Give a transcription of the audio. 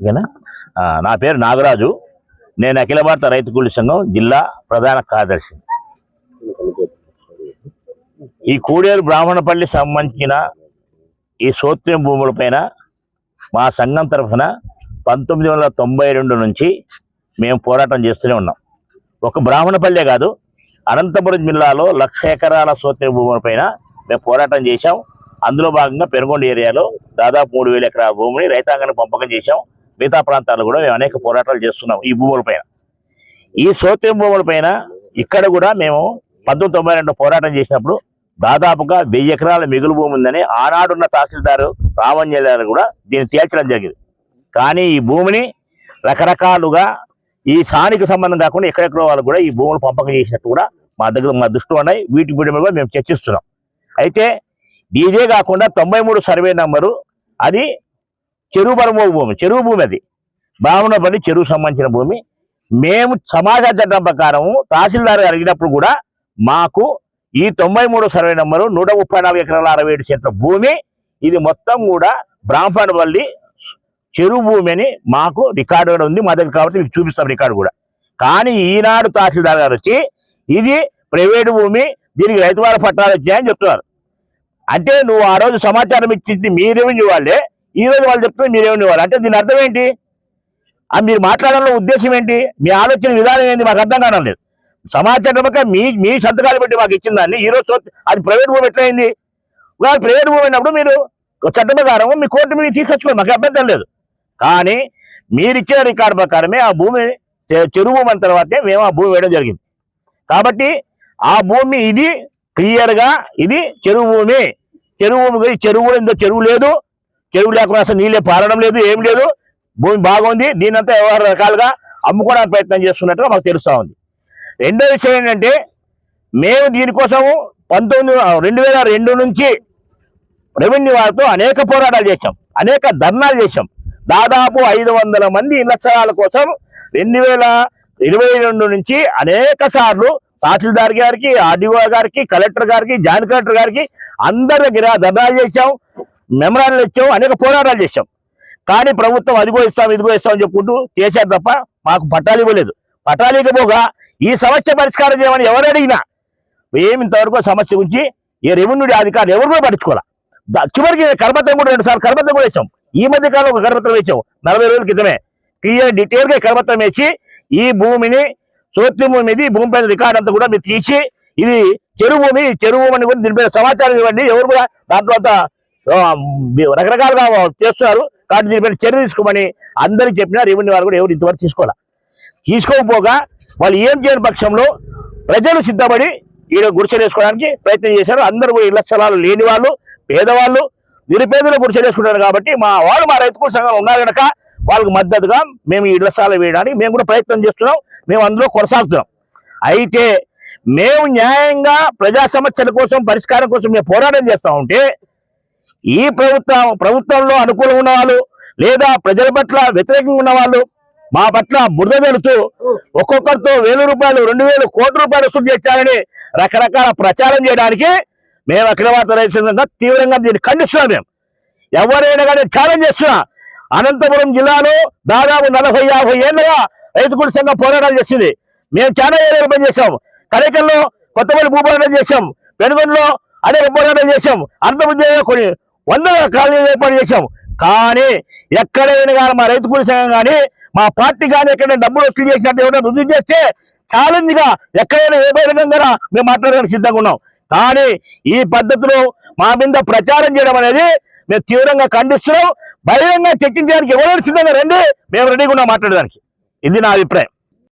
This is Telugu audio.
ఓకేనా? నా పేరు నాగరాజు. నేను అఖిల భారత రైతు కూలి సంఘం జిల్లా ప్రధాన కార్యదర్శి. ఈ కూడేరు బ్రాహ్మణపల్లి సంబంధించిన ఈ సోత్యం భూములపైన మా సంఘం తరఫున పంతొమ్మిది వందల తొంభై రెండు నుంచి మేము పోరాటం చేస్తూనే ఉన్నాం. ఒక బ్రాహ్మణపల్లె కాదు అనంతపురం జిల్లాలో లక్ష ఎకరాల సోత్యం భూములపైన మేము పోరాటం చేశాం. అందులో భాగంగా పెనుగొండ ఏరియాలో దాదాపు మూడు వేల ఎకరాల భూమిని రైతాంగానికి పంపకం చేశాం. మిగతా ప్రాంతాల్లో కూడా మేము అనేక పోరాటాలు చేస్తున్నాం ఈ భూములపైన ఈ సోత్యం భూములపైన ఇక్కడ కూడా మేము పంతొమ్మిది తొంభై రెండు పోరాటం చేసినప్పుడు దాదాపుగా వెయ్యి ఎకరాల మిగులు భూమి ఉందని ఆనాడున్న తహసీల్దారు రామంజలారు కూడా దీన్ని తేల్చడం జరిగింది. కానీ ఈ భూమిని రకరకాలుగా ఈ స్థానిక సంబంధం కాకుండా ఎక్కడెక్కడో వాళ్ళు కూడా ఈ భూములు పంపకం చేసినట్టు కూడా మా దగ్గర మా దృష్టిలో ఉన్నాయి. వీటి వీటి మీద కూడా మేము చర్చిస్తున్నాం. అయితే ఇదే కాకుండా తొంభై మూడు సర్వే నంబరు అది చెరువు పరమోగు భూమి చెరువు భూమి అది. బ్రాహ్మణపల్లి చెరువు సంబంధించిన భూమి. మేము సమాజ చట్టం ప్రకారం తహసీల్దార్ అడిగినప్పుడు కూడా మాకు ఈ తొంభై మూడు సర్వే నెంబరు నూట ముప్పై నాలుగు ఎకరాల అరవై ఏడు సెంట్ల భూమి. ఇది మొత్తం కూడా బ్రాహ్మణపల్లి చెరువు భూమి అని మాకు రికార్డు కూడా ఉంది మా దగ్గర కాబట్టి మీకు చూపిస్తాం రికార్డు కూడా. కానీ ఈనాడు తహసీల్దార్ గారు వచ్చి ఇది ప్రైవేటు భూమి దీనికి రైతువారి పట్టాలు వచ్చాయని చెప్తున్నారు. అంటే నువ్వు ఆ రోజు సమాచారం ఇచ్చింది మీ రెవెన్యూ వాళ్ళే. ఈ రోజు వాళ్ళు చెప్తున్నారు మీ వాళ్ళు అంటే దీని అర్థం ఏంటి? మీరు మాట్లాడడంలో ఉద్దేశం ఏంటి? మీ ఆలోచన విధానం ఏంటి? మాకు అర్థం కావడం లేదు. సమాచారం మీ మీ సంతకాలు పెట్టి మాకు ఇచ్చిన దాన్ని ఈరోజు అది ప్రైవేట్ భూమి ఎట్లయింది? ఒకవేళ ప్రైవేట్ భూమి అయినప్పుడు మీరు చట్ట ప్రకారం మీ కోర్టు మీద తీసుకొచ్చుకోండి. మాకు అభ్యంతరం లేదు. కానీ మీరు ఇచ్చిన రికార్డు ప్రకారమే ఆ భూమి చె- చెరువు భూమి అయిన తర్వాతే మేము ఆ భూమి వేయడం జరిగింది. కాబట్టి ఆ భూమి ఇది క్లియర్గా ఇది చెరువు భూమి. చెరువు భూమి చెరువు కూడా ఇంత చెరువు లేదు. చెరువు లేకుండా అసలు నీళ్ళే పారడం లేదు ఏం లేదు. భూమి బాగుంది దీనంతా ఎవరు రకాలుగా అమ్ముకోవడానికి ప్రయత్నం చేస్తున్నట్టుగా మాకు తెలుస్తూ ఉంది. రెండో విషయం ఏంటంటే మేము దీనికోసము పంతొమ్మిది రెండు వేల రెండు నుంచి రెవెన్యూ వారితో అనేక పోరాటాలు చేశాం అనేక ధర్నాలు చేశాం. దాదాపు ఐదు వందల మంది ఇళ్ళ స్థలాల కోసం రెండు వేల ఇరవై రెండు నుంచి అనేక సార్లు తహసీల్దార్ గారికి ఆర్డీఓ గారికి కలెక్టర్ గారికి జాయింట్ కలెక్టర్ గారికి అందరి దగ్గర ధర్నాలు చేశాం. మెమరాలు ఇచ్చాం అనేక పోరాటాలు చేశాం కానీ ప్రభుత్వం అదిగో ఇస్తాం ఇదిగో ఇస్తాం అని చెప్పుకుంటూ చేశారు తప్ప మాకు పట్టాలు ఇవ్వలేదు. పట్టాలు ఇవ్వకపోగా ఈ సమస్య పరిష్కారం చేయమని ఎవరు అడిగినా ఏమి ఇంతవరకు సమస్య గురించి ఏ రెవెన్యూ అధికారులు ఎవరు కూడా పట్టించుకోవాలి? చివరికి కరపత్రం కూడా రెండు సార్లు కూడా వేసాం ఈ మధ్య కాలం ఒక కరపత్రం వేసాం నలభై రోజుల క్రితమే. క్లియర్ డీటెయిల్గా గా వేసి ఈ భూమిని సోత్తి భూమి ఇది భూమి పైన రికార్డ్ అంతా కూడా మీరు తీసి ఇది చెరువు భూమి చెరువు భూమి అని కూడా దీనిపై సమాచారం ఇవ్వండి. ఎవరు కూడా దాంట్లో అంతా రకరకాలుగా చేస్తున్నారు. కాబట్టి దీనిపైన చర్య తీసుకోమని అందరికి చెప్పినా రెవెన్యూ వారు కూడా ఎవరు ఇంతవరకు తీసుకోవాలి తీసుకోకపోగా వాళ్ళు ఏం చేయని పక్షంలో ప్రజలు సిద్ధపడి ఈడ గుడిసెలు ప్రయత్నం చేశారు. అందరూ కూడా ఇళ్ళ స్థలాలు లేని వాళ్ళు పేదవాళ్ళు నిరుపేదలు గుడిసెలు కాబట్టి మా వాళ్ళు మా రైతు సంఘాలు ఉన్నారు కనుక వాళ్ళకి మద్దతుగా మేము ఈ ఇళ్ళ స్థలాలు వేయడానికి మేము కూడా ప్రయత్నం చేస్తున్నాం. మేము అందులో కొనసాగుతున్నాం. అయితే మేము న్యాయంగా ప్రజా సమస్యల కోసం పరిష్కారం కోసం మేము పోరాటం చేస్తూ ఉంటే ఈ ప్రభుత్వం ప్రభుత్వంలో అనుకూలంగా ఉన్న వాళ్ళు లేదా ప్రజల పట్ల వ్యతిరేకంగా ఉన్న వాళ్ళు మా పట్ల బురద జరుగుతూ ఒక్కొక్కరితో వేల రూపాయలు రెండు వేలు కోట్ల రూపాయలు వసూలు చేశారని రకరకాల ప్రచారం చేయడానికి మేము అఖిల భారత రైతు తీవ్రంగా దీన్ని ఖండిస్తున్నాం మేము. ఎవరైనా కానీ ఛాలెంజ్ చేస్తున్నా అనంతపురం జిల్లాలో దాదాపు నలభై యాభై ఏళ్ళగా రైతు గుడి సంఘం పోరాటాలు చేసింది. మేము చాలా ఏరియాలు పని చేసాం కనికల్లో కొత్తపల్లి భూపోరాటం చేశాం. పెనుగొండలో అనేక పోరాటం చేశాం. అనంతపురం కొన్ని వందల కాలనీలు ఏర్పాటు చేశాం కానీ ఎక్కడైనా కానీ మా రైతు కూలి సంఘం కానీ మా పార్టీ కానీ ఎక్కడైనా డబ్బులు వసూలు చేసినట్టు ఎవరైనా రుజువు చేస్తే ఛాలెంజ్గా ఎక్కడైనా ఏ బహిరంగంగా మేము మాట్లాడడానికి సిద్ధంగా ఉన్నాం. కానీ ఈ పద్ధతిలో మా మీద ప్రచారం చేయడం అనేది మేము తీవ్రంగా ఖండిస్తున్నాం. బహిరంగంగా చర్చించడానికి ఎవరైనా సిద్ధంగా రండి మేము రెడీగా ఉన్నాం మాట్లాడడానికి. ఇది నా అభిప్రాయం.